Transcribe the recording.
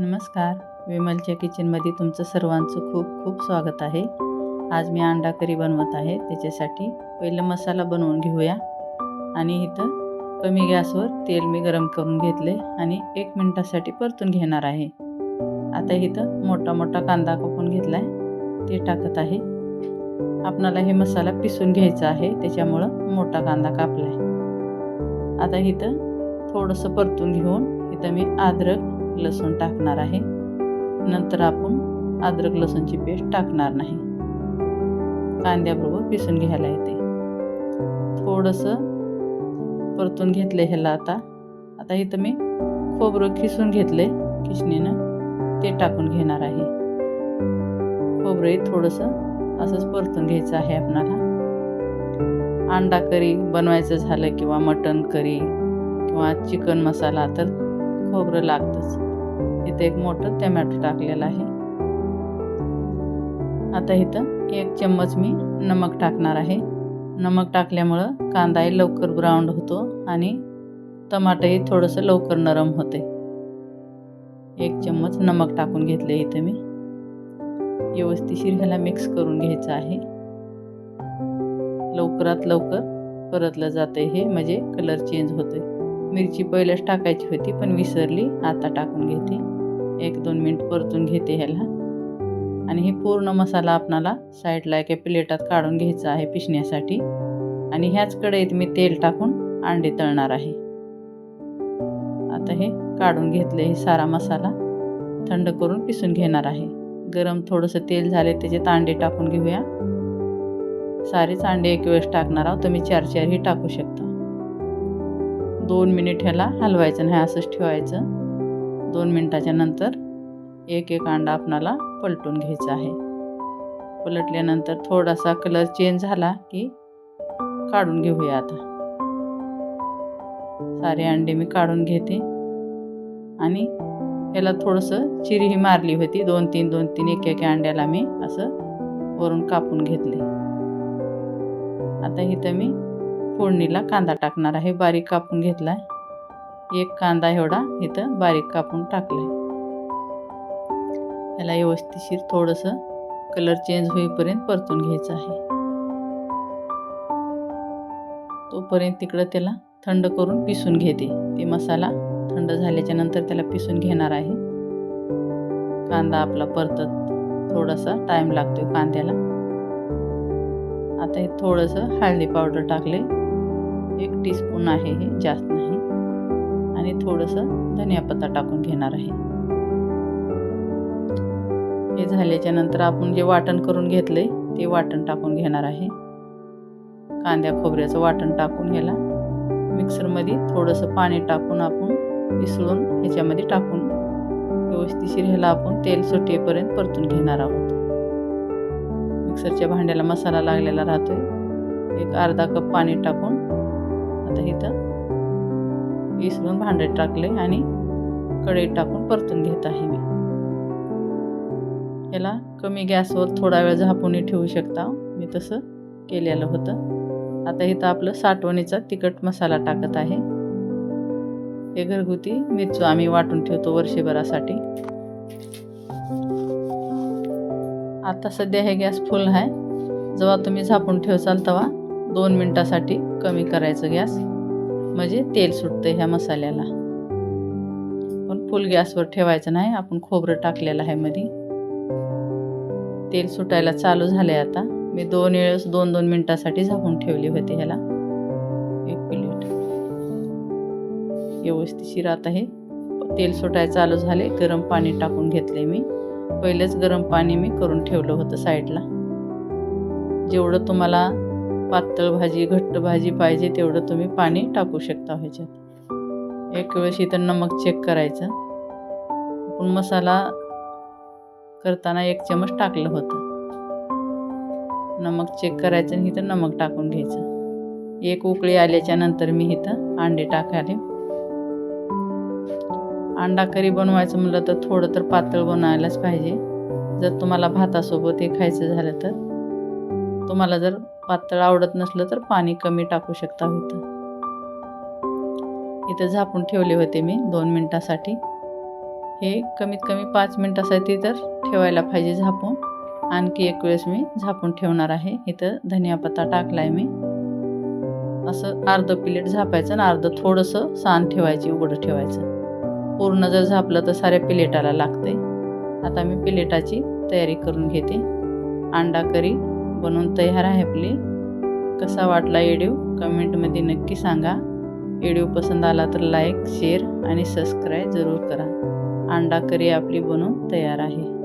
नमस्कार. विमलच्या किचनमध्ये तुमचं सर्वांचं खूप खूप स्वागत आहे. आज मी अंडा करी बनवत आहे. त्याच्यासाठी पहिलं मसाला बनवून घेऊया. आणि इथं कमी गॅसवर तेल मी गरम करून घेतले आणि एक मिनटासाठी परतून घेणार आहे. आता इथं मोठा मोठा कांदा कापून घेतला आहे ते टाकत आहे. आपणाला हे मसाला पिसून घ्यायचा आहे. त्याच्यामुळं मोठा कांदा कापला आहे आता इथं थोडंसं परतून घेऊन इथं मी अद्रक लसूण टाकणार आहे. नंतर आपण अद्रक लसूणची पेस्ट टाकणार नाही. कांद्याबरोबर पिसून घ्यायला येते. थोडंसं परतून घेतलं ह्याला आता. आता इथं मी खोबरं खिसून घेतले खिसणीनं ते टाकून घेणार आहे. खोबरंही थोडंसं असंच परतून घ्यायचं आहे आपणाला. अंडा करी बनवायचं झालं किंवा मटण करी किंवा चिकन मसाला तर खोबरं लागतंच. इथं एक मोठं टमॅटो टाकलेलं आहे. आता इथं एक चम्मच मी नमक टाकणार आहे. नमक टाकल्यामुळं कांदाही लवकर ब्राऊन होतो आणि टमाटंही थोडंसं लवकर नरम होते. एक चम्मच नमक टाकून घेतले इथं मी. व्यवस्थिशीर ह्याला मिक्स करून घ्यायचं आहे. लवकरात लवकर परतलं जातं हे म्हणजे कलर चेंज होतोय. मिरची पहिल्याच टाकायची होती पण विसरली आता टाकून घेते. एक दोन मिनिट परतून घेते ह्याला. आणि हे पूर्ण मसाला आपणाला साईडला एका प्लेटात काढून घ्यायचा आहे पिसण्यासाठी आणि ह्याच कढईत मी तेल टाकून अंडे तळणार आहे. आता हे काढून घेतले हे सारा मसाला. थंड करून पिसून घेणार आहे. गरम थोडंसं तेल झाले त्याच्यात अंडे टाकून घेऊया. सारेच अंडे एक वेळेस टाकणार आहोत. तुम्ही चार चारही टाकू शकता. दोन मिनिट ह्याला हलवायचं नाही असंच ठेवायचं. दोन मिनटाच्या नंतर एक एक अंडा आपणाला पलटून घ्यायचा आहे. पलटल्यानंतर थोडासा कलर चेंज झाला की काढून घेऊया आता. सारे अंडे मी काढून घेते. आणि ह्याला थोडंसं चिरीही मारली होती. दोन तीन दोन तीन एक एक अंड्याला मी असं वरून कापून घेतले. आता इथं मी फोडणीला कांदा टाकणार आहे. बारीक कापून घेतला आहे एक कांदा एवढा इथं बारीक कापून टाकला आहे याला व्यवस्थिशीर थोडंसं कलर चेंज होईपर्यंत परतून घ्यायचं आहे. तोपर्यंत तिकडं त्याला थंड करून पिसून घेते. ते मसाला थंड झाल्याच्यानंतर त्याला पिसून घेणार आहे. कांदा आपला परतत थोडासा टाईम लागतो कांद्याला. आता हे थोडंसं हळदी पावडर टाकले एक टीस्पून आहे हे जास्त नाही. आणि थोडंसं धनियापत्ता टाकून घेणार आहे. हे झाल्याच्यानंतर आपण जे वाटण करून घेतले ते वाटण टाकून घेणार आहे. कांद्या खोबऱ्याचं वाटण टाकून ह्याला मिक्सरमध्ये थोडंसं पाणी टाकून आपण मिसळून ह्याच्यामध्ये टाकून व्यवस्थिशीर ह्याला आपण तेल सुटेपर्यंत परतून घेणार आहोत. मिक्सरच्या भांड्याला मसाला लागलेला राहतोय. एक अर्धा कप पाणी टाकून आता इथं विसरून भांडे टाकले आणि कढईत टाकून परतून घेत आहे मी. याला कमी गॅसवर थोडा वेळ झापूनही ठेवू शकता. मी तसं केलेलं होतं. आता इथं आपलं साठवणीचा तिखट मसाला टाकत आहे. हे घरगुती मिरचू आम्ही वाटून ठेवतो वर्षभरासाठी. आता सध्या हे गॅस फुल आहे. जेव्हा तुम्ही झापून ठेवसाल तेव्हा दोन मिनटासाठी कमी करायचं गॅस. म्हणजे तेल सुटतं ह्या मसाल्याला. पण फुल गॅसवर ठेवायचं नाही आपण खोबरं टाकलेलं आहे मध्ये तेल सुटायला चालू झाले आता. मी दोन वेळेस दोन दोन मिनटासाठी झाकून ठेवली होती ह्याला. एक प्लेट व्यवस्थिशीर आता हे तेल सुटायला चालू झाले. गरम पाणी टाकून घेतले मी. पहिलेच गरम पाणी मी करून ठेवलं होतं साईडला. जेवढं तुम्हाला पातळ भाजी घट्ट भाजी पाहिजे तेवढं तुम्ही पाणी टाकू शकता ह्याच्यात. एक वेळेस इथं नमक चेक करायचं. आपण मसाला करताना एक चमच टाकलं होतं. नमक चेक करायचं आणि इथं नमक टाकून घ्यायचं. एक उकळी आल्याच्यानंतर मी इथं अंडे टाकाले. अंडा करी बनवायचं म्हटलं तर थोडं तर पातळ बनवायलाच पाहिजे. जर तुम्हाला भातासोबत हे खायचं झालं तर. तुम्हाला जर पातळ आवडत नसलं तर पाणी कमी टाकू शकता होतं. इथं झापून ठेवले होते मी दोन मिनटासाठी. हे कमीत कमी पाच मिनटासाठी तर ठेवायला पाहिजे झापून. आणखी एक वेळेस मी झापून ठेवणार आहे. इथं धनिया पत्ता टाकला आहे मी. असं अर्धं प्लेट झापायचं आणि अर्धं थोडंसं सान ठेवायची उघडं ठेवायचं. पूर्ण जर झापलं तर साऱ्या प्लेटाला लागते आता मी प्लेटाची तयारी करून घेते. अंडा करी बनवून तयार आहे आपली. कसा वाटला व्हिडिओ कमेंटमध्ये नक्की सांगा. व्हिडिओ पसंत आला तर लाईक शेअर आणि सबस्क्राईब जरूर करा. अंडा करी आपली बनवून तयार आहे.